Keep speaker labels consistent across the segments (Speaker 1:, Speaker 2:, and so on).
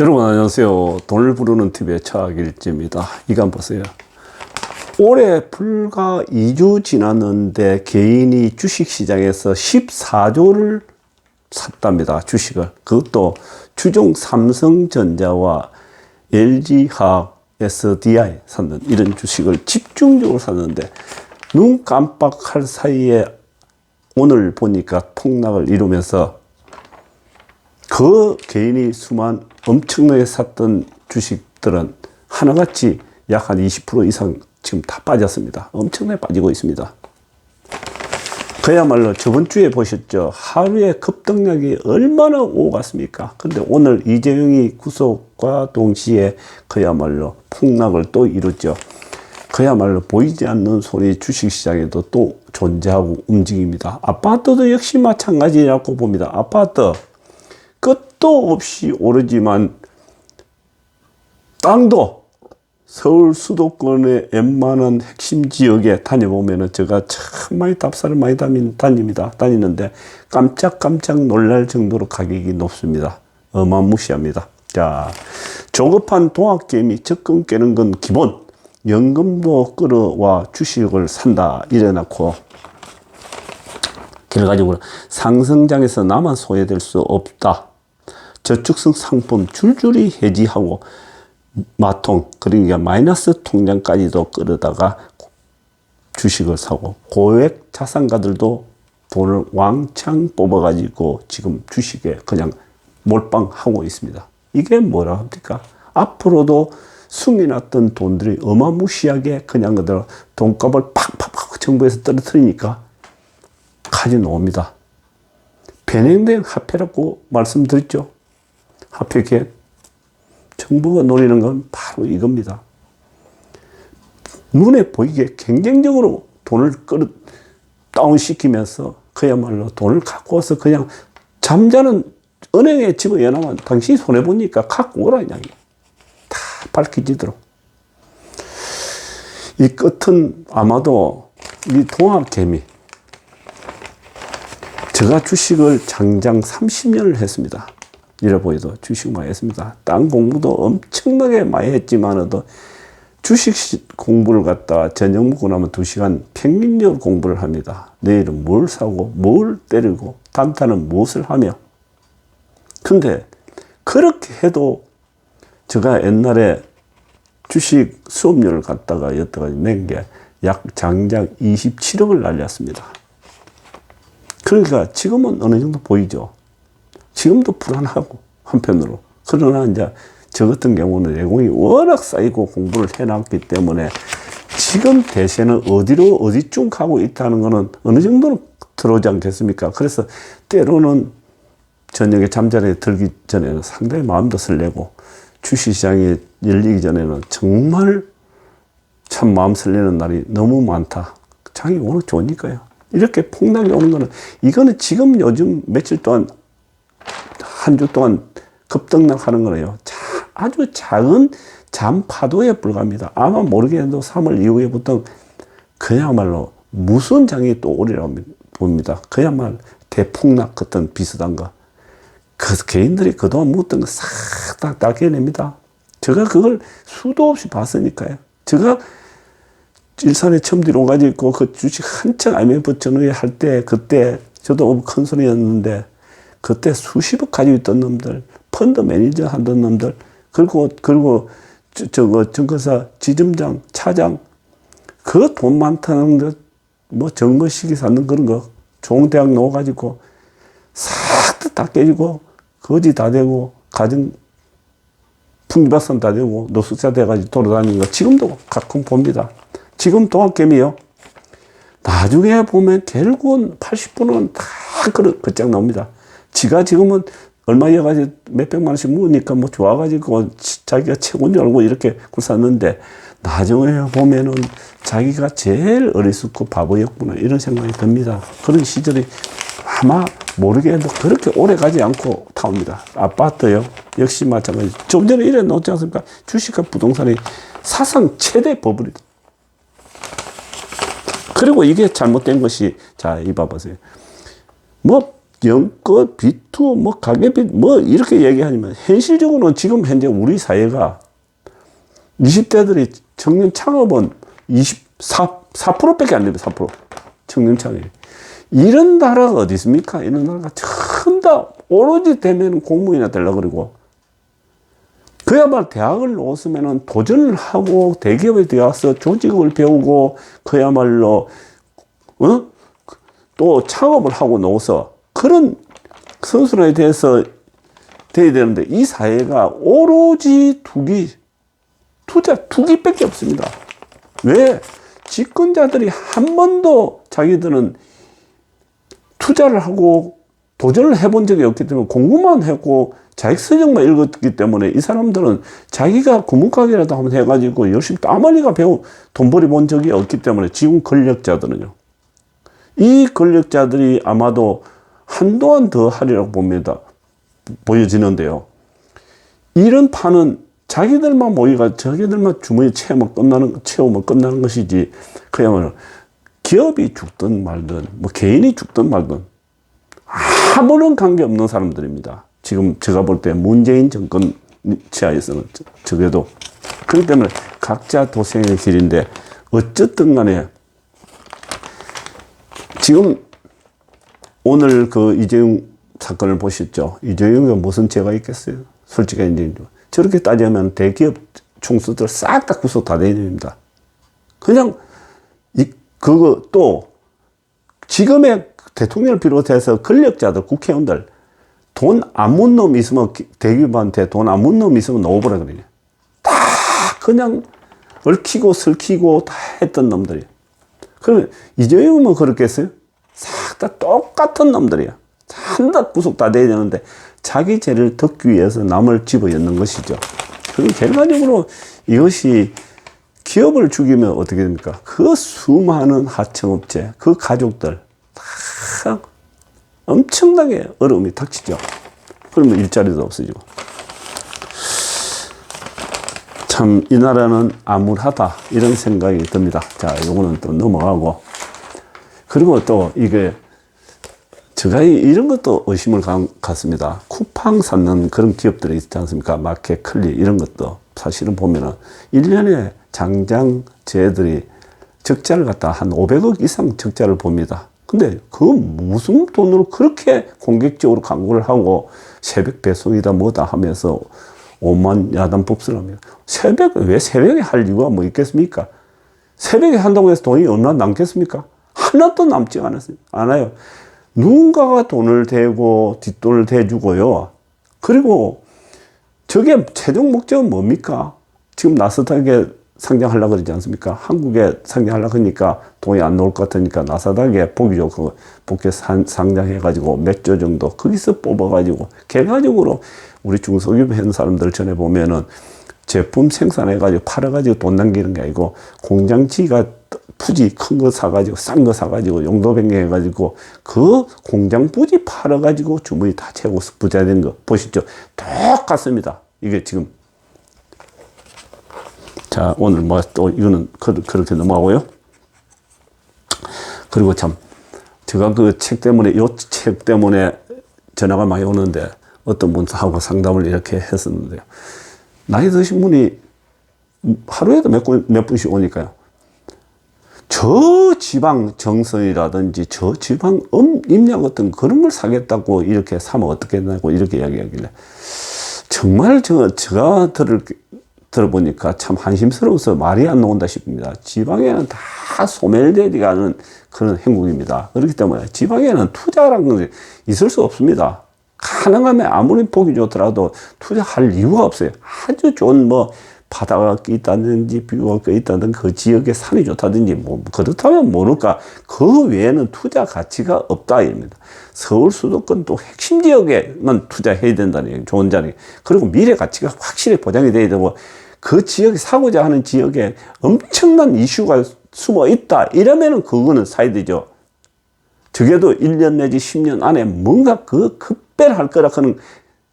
Speaker 1: 여러분 안녕하세요. 돈을 부르는 TV의 차길지입니다. 이거 한번 보세요. 올해 불과 2주 지났는데 개인이 주식시장에서 14조를 샀답니다. 주식을. 그것도 주종 삼성전자와 LG화학, SDI 샀는 이런 주식을 집중적으로 샀는데 눈 깜빡할 사이에 오늘 보니까 폭락을 이루면서 그 개인이 수만 엄청나게 샀던 주식들은 하나같이 약 한 20% 이상 지금 다 빠졌습니다. 엄청나게 빠지고 있습니다. 그야말로 저번 주에 보셨죠. 하루에 급등량이 얼마나 오갔습니까? 근데 오늘 이재용이 구속과 동시에 그야말로 폭락을 또 이뤘죠. 그야말로 보이지 않는 손이 주식시장에도 또 존재하고 움직입니다. 아파트도 역시 마찬가지라고 봅니다. 아파트 끝도 없이 오르지만 땅도 서울 수도권의 웬만한 핵심 지역에 다녀보면은 제가 참 많이 답사를 많이 다니, 다닙니다. 다니는데 깜짝깜짝 놀랄 정도로 가격이 높습니다. 어마무시합니다. 자, 조급한 동학개미 적금 깨는 건 기본. 연금도 끌어와 주식을 산다. 이래놓고 결과적으로 상승장에서 나만 소외될 수 없다. 저축성 상품 줄줄이 해지하고 마통 그러니까 마이너스 통장까지도 끌어다가 주식을 사고 고액 자산가들도 돈을 왕창 뽑아가지고 지금 주식에 그냥 몰빵하고 있습니다. 이게 뭐라 합니까? 앞으로도 숨겨놨던 돈들이 어마무시하게 그냥 그대로 돈값을 팍팍팍 정부에서 떨어뜨리니까 가져놓습니다. 변형된 화폐라고 말씀드렸죠. 화폐 정부가 노리는 건 바로 이겁니다. 눈에 보이게 경쟁적으로 돈을 끌어 다운시키면서 그야말로 돈을 갖고 와서 그냥 잠자는 은행에 집어넣으면 당신이 손해보니까 갖고 오라, 이다 밝혀지도록. 이 끝은 아마도 이 동학개미. 제가 주식을 장장 30년을 했습니다. 잃어보이도 주식 많이 했습니다. 딴 공부도 엄청나게 많이 했지만도 주식 공부를 갖다 저녁 먹고 나면 두 시간 평균적으로 공부를 합니다. 내일은 뭘 사고, 뭘 때리고, 단타는 무엇을 하며. 근데 그렇게 해도 제가 옛날에 주식 수업료를 갖다가 여태까지 낸 게 약 장작 27억을 날렸습니다. 그러니까 지금은 어느 정도 보이죠. 지금도 불안하고 한편으로 그러나 이제 저 같은 경우는 내공이 워낙 쌓이고 공부를 해놨기 때문에 지금 대세는 어디로 어디쯤 가고 있다는 것은 어느 정도는 들어오지 않겠습니까? 그래서 때로는 저녁에 잠자리에 들기 전에는 상당히 마음도 설레고 주식시장이 열리기 전에는 정말 참 마음 설레는 날이 너무 많다. 장이 워낙 좋으니까요. 이렇게 폭락이 오는 거는 이거는 지금 요즘 며칠 동안 한 주 동안 급등락하는 거예요. 아주 작은 잠파도에 불과합니다. 아마 모르겠는데 3월 이후에부터 그야말로 무슨 장이 또 오리라고 봅니다. 그야말로 대폭락 같은 비슷한 거. 그 개인들이 그동안 묻던 거 싹 다 닦여냅니다. 제가 그걸 수도 없이 봤으니까요. 제가 일산에 처음 들어가지고 그 주식 한창 IMF 전후에 할 때 그때 저도 큰 소리였는데 그때 수십억 가지고 있던 놈들, 펀드 매니저 하던 놈들, 그리고, 그리고, 저, 저거, 증거사 지점장, 차장, 그 돈 많다는 것, 뭐 정거식이 사는 그런 거, 좋은 대학 넣어가지고, 싹 다 깨지고, 거지 다 되고, 가정, 풍기박산 다 되고, 노숙자 돼가지고 돌아다니는 거, 지금도 가끔 봅니다. 지금 동학개미요. 나중에 보면 결국은 80%는 다 그, 끝장 나옵니다. 지가 지금은 얼마 여가지고 몇백만 원씩 모으니까 뭐 좋아가지고 자기가 최고인 줄 알고 이렇게 굴샀는데 나중에 보면은 자기가 제일 어리숙고 바보였구나 이런 생각이 듭니다. 그런 시절이 아마 모르게도 그렇게 오래 가지 않고 타옵니다. 아파트요. 역시 마찬가지. 좀 전에 이래 놓지 않습니까? 주식과 부동산이 사상 최대 버블이다. 그리고 이게 잘못된 것이, 자, 이 봐보세요. 뭐, 영껏 비투 뭐 가계비 뭐 이렇게 얘기하지만 현실적으로는 지금 현재 우리 사회가 20대들이 청년 창업은 24 4%밖에 안 됩니다. 4% 청년 창업. 이런 나라가 어디 있습니까? 이런 나라가 전다 오로지 되면 공무원이나 되려 그러고 그야말로 대학을 나왔으면은 도전을 하고 대기업에 들어가서 조직을 배우고 그야말로 어? 또 창업을 하고 나와서 그런 선수에 대해서 돼야 되는데 이 사회가 오로지 투기 투자 투기밖에 없습니다. 왜? 집권자들이 한 번도 자기들은 투자를 하고 도전을 해본 적이 없기 때문에 공부만 했고 자기 서적만 읽었기 때문에 이 사람들은 자기가 구멍가게라도 한번 해가지고 열심히 땀 흘리가 배우 돈 벌이 본 적이 없기 때문에 지금 권력자들은요. 이 권력자들이 아마도 한동안 더 하리라고 봅니다. 보여지는데요. 이런 판은 자기들만 모이가 자기들만 주머니 채우면 끝나는 채우면 끝나는 것이지 그야말로 기업이 죽든 말든 뭐 개인이 죽든 말든 아무런 관계 없는 사람들입니다. 지금 제가 볼 때 문재인 정권 치하에서는 적어도 그렇기 때문에 각자 도생의 길인데 어쨌든 간에 지금 오늘 그 이재용 사건을 보셨죠? 이재용이 무슨 죄가 있겠어요? 솔직히 이제 저렇게 따지면 대기업 총수들 싹 다 구속 다 내립니다. 그냥 이 그거 또 지금의 대통령을 비롯해서 권력자들 국회의원들 돈 안 문 놈 있으면 대기업한테 돈 안 문 놈 있으면 넣어보라 그래요. 다 그냥 얽히고 설키고 다 했던 놈들이. 그러면 이재용은 그렇겠어요? 싹 다 똑같은 놈들이야. 한다 구속 다 돼야 되는데 자기 죄를 덮기 위해서 남을 집어였는 것이죠. 그럼 결과적으로 이것이 기업을 죽이면 어떻게 됩니까? 그 수많은 하청업체, 그 가족들 다 엄청나게 어려움이 닥치죠. 그러면 일자리도 없어지고. 참, 이 나라는 암울하다. 이런 생각이 듭니다. 자, 요거는 또 넘어가고. 그리고 또 이게 제가 이런 것도 의심을 갖습니다. 쿠팡 쌓는 그런 기업들이 있지 않습니까? 마켓 클리 이런 것도 사실은 보면은 1년에 장장 쟤들이 적자를 갖다 한 500억 이상 적자를 봅니다. 근데 그 무슨 돈으로 그렇게 공격적으로 광고를 하고 새벽 배송이다 뭐다 하면서 5만 야단 법수를 합니다. 새벽, 왜 새벽에 할 이유가 뭐 있겠습니까? 새벽에 한다고 해서 돈이 얼마나 남겠습니까? 하나도 남지 않았어요. 않아요. 누군가가 돈을 대고 뒷돈을 대주고요. 그리고 저게 최종 목적은 뭡니까? 지금 나스닥에 상장하려고 그러지 않습니까? 한국에 상장하려고 하니까 돈이 안 나올 것 같으니까 나스닥에 보기 좋고 복귀 상장해가지고 몇 조 정도 거기서 뽑아가지고 결과적으로 우리 중소기업 한 사람들 전에 보면은 제품 생산해가지고 팔아가지고 돈 남기는 게 아니고 공장지가 부지 큰 거 사가지고 싼 거 사가지고 용도 변경해가지고 그 공장 부지 팔아가지고 주머니 다 채우고 부자 된 거 보시죠. 똑같습니다. 이게 지금 자 오늘 뭐 또 이거는 그렇게 넘어가고요. 그리고 참 제가 그 책 때문에 요 책 때문에 전화가 많이 오는데 어떤 분하고 상담을 이렇게 했었는데요. 나이 드신 분이 하루에도 몇, 몇 분씩 오니까요. 저 지방 정선이라든지 저 지방 음, 임량 같은 그런 걸 사겠다고 이렇게 사면 어떻겠냐고 이렇게 이야기하길래 정말 저, 제가 들을, 들어보니까 참 한심스러워서 말이 안 나온다 싶습니다. 지방에는 다 소멸되어가는 그런 행국입니다. 그렇기 때문에 지방에는 투자라는 것이 있을 수 없습니다. 가능하면 아무리 보기 좋더라도 투자할 이유가 없어요. 아주 좋은 뭐 바다가 있다든지 뷰가 있다든 그 지역의 산이 좋다든지 뭐 그렇다면 모를까 그 외에는 투자 가치가 없다 입니다. 서울 수도권 또 핵심 지역에만 투자해야 된다는 얘기, 좋은 자리. 그리고 미래 가치가 확실히 보장이 돼야 되고 그 지역에 사고자 하는 지역에 엄청난 이슈가 숨어 있다. 이러면은 그거는 사야 되죠. 적어도 1년 내지 10년 안에 뭔가 그 급별할 거라 하는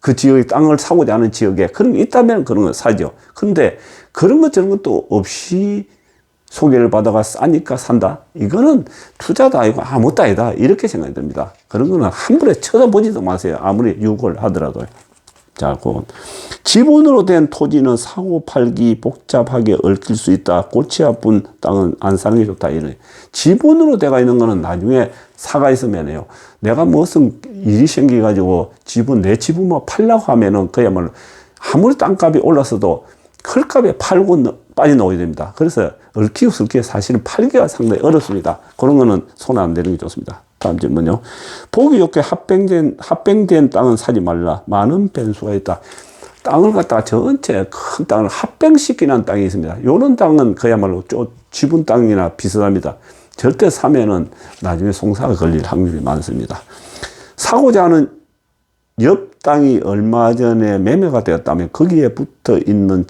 Speaker 1: 그 지역의 땅을 사고자 하는 지역에 그런 게 있다면 그런 걸 사죠. 그런데 그런 것 저런 것도 없이 소개를 받아가 싸니까 산다. 이거는 투자도 아니고 아무것도 아니다. 이렇게 생각이 듭니다. 그런 거는 함부로 쳐다보지도 마세요. 아무리 유혹을 하더라도. 자, 그 지분으로 된 토지는 사고 팔기 복잡하게 얽힐 수 있다. 골치 아픈 땅은 안 사는 게 좋다. 이런 지분으로 돼가 있는 거는 나중에 사가 있으면요. 내가 무슨 일이 생겨가지고 지분 내 지분만 팔라고 하면은 그야말로 아무리 땅값이 올랐어도 클값에 팔고 너- 빠져나오게 됩니다. 그래서 얽히고 설키에 사실은 팔기가 상당히 어렵습니다. 그런 거는 손 안 대는 게 좋습니다. 다음 질문요. 보기 좋게 합병된, 합병된 땅은 사지 말라. 많은 변수가 있다. 땅을 갖다가 전체 큰 땅을 합병시키는 땅이 있습니다. 요런 땅은 그야말로 쪼, 지분 땅이나 비슷합니다. 절대 사면은 나중에 송사가 걸릴 확률이 많습니다. 사고자 하는 옆 땅이 얼마 전에 매매가 되었다면 거기에 붙어 있는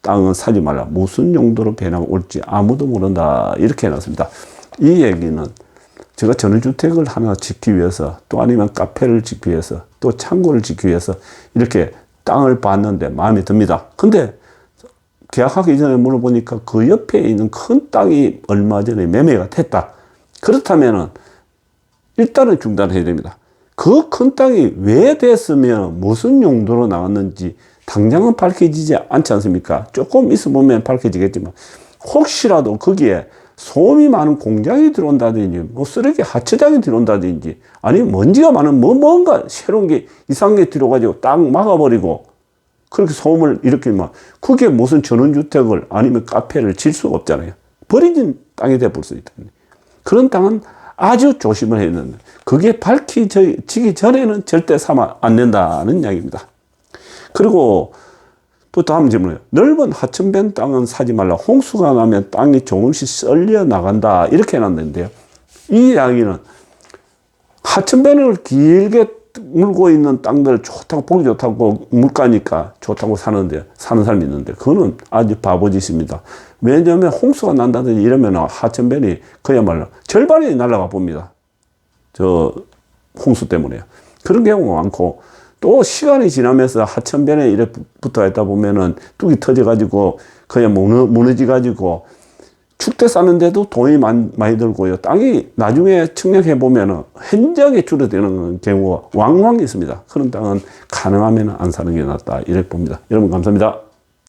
Speaker 1: 땅은 사지 말라. 무슨 용도로 변화가 올지 아무도 모른다. 이렇게 해놨습니다. 이 얘기는 제가 전원주택을 하나 짓기 위해서 또 아니면 카페를 짓기 위해서 또 창고를 짓기 위해서 이렇게 땅을 봤는데 마음에 듭니다. 근데 계약하기 전에 물어보니까 그 옆에 있는 큰 땅이 얼마 전에 매매가 됐다. 그렇다면은 일단은 중단해야 됩니다. 그 큰 땅이 왜 됐으면 무슨 용도로 나왔는지 당장은 밝혀지지 않지 않습니까? 조금 있어 보면 밝혀지겠지만 혹시라도 거기에 소음이 많은 공장이 들어온다든지 뭐 쓰레기 하차장이 들어온다든지 아니면 먼지가 많은 뭐 뭔가 새로운 게 이상한 게 들어가지고 딱 막아버리고 그렇게 소음을 일으키면 그게 무슨 전원주택을 아니면 카페를 질 수가 없잖아요. 버려진 땅이 돼볼 수 있다. 그런 땅은 아주 조심을 해야 되는데 그게 밝혀지기 전에는 절대 사면 안 된다는 이야기입니다. 그리고 또 다음 질문이에요. 넓은 하천변 땅은 사지 말라. 홍수가 나면 땅이 조금씩 썰려 나간다. 이렇게 해놨는데요. 이 이야기는 하천변을 길게 물고 있는 땅들 좋다고 보기 좋다고 물가니까 좋다고 사는데 사는 사람이 있는데 그거는 아주 바보짓입니다. 왜냐하면 홍수가 난다든지 이러면 하천변이 그야말로 절반이 날아가 봅니다. 저 홍수 때문에요. 그런 경우가 많고 또 시간이 지나면서 하천변에 이래 붙어 있다 보면은 뚝이 터져가지고 그냥 무너, 무너져가지고 축대 쌓는데도 돈이 많이 들고요. 땅이 나중에 측량해 보면은 현저하게 줄어드는 경우가 왕왕 있습니다. 그런 땅은 가능하면 안 사는 게 낫다. 이렇게 봅니다. 여러분 감사합니다.